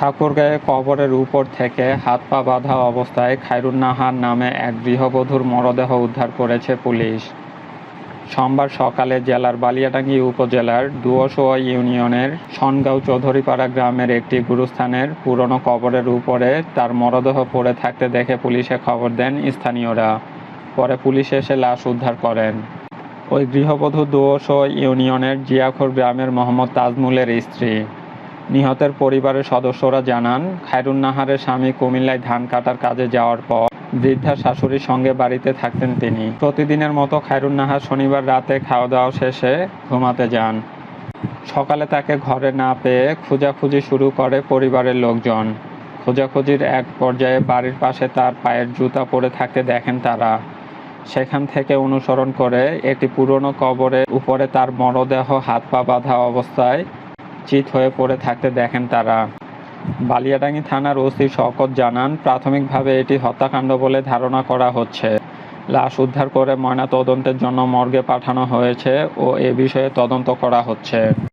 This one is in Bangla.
ঠাকুরগাঁয়ে কবরের উপর থেকে হাত পা বাঁধা অবস্থায় খায়রুন্নাহার নামে এক গৃহবধূর মরদেহ উদ্ধার করেছে পুলিশ। সোমবার সকালে জেলার বালিয়াডাঙ্গি উপজেলার দুয়শোয়া ইউনিয়নের সনগাঁও চৌধুরীপাড়া গ্রামের একটি গুরুস্থানের পুরনো কবরের উপরে তার মরদেহ পড়ে থাকতে দেখে পুলিশে খবর দেন স্থানীয়রা। পরে পুলিশ এসে লাশ উদ্ধার করেন। ওই গৃহবধূ দুয়শোয়া ইউনিয়নের জিয়াখোর গ্রামের মোহাম্মদ তাজমুলের স্ত্রী। নিহতের পরিবারের সদস্যরা জানান খায়রুন্নাহারের স্বামী কুমিল্লায় ধান কাটার কাজে যাওয়ার পর বৃদ্ধা শাশুড়ির সঙ্গে বাড়িতে থাকতেন তিনি। প্রতিদিনের মতো খায়রুন্নাহার শনিবার রাতে খাওয়া দাওয়া শেষে ঘুমাতে যান। সকালে তাকে ঘরে না পেয়ে খোঁজাখুঁজি শুরু করে পরিবারের লোকজন। খোঁজাখুঁজির এক পর্যায়ে বাড়ির পাশে তার পায়ের জুতা পরে থাকতে দেখেন তারা। সেখান থেকে অনুসরণ করে একটি পুরনো কবরের উপরে তার মরদেহ হাত পা বাঁধা অবস্থায় চিত হয়ে পড়ে থাকতে দেখেন তারা। বালিয়াডাঙ্গি থানার ওসি শকত জানান, প্রাথমিকভাবে এটি হত্যাকাণ্ড বলে ধারণা করা হচ্ছে। লাশ উদ্ধার করে ময়না তদন্তের জন্য মর্গে পাঠানো হয়েছে ও এ বিষয়ে তদন্ত করা হচ্ছে।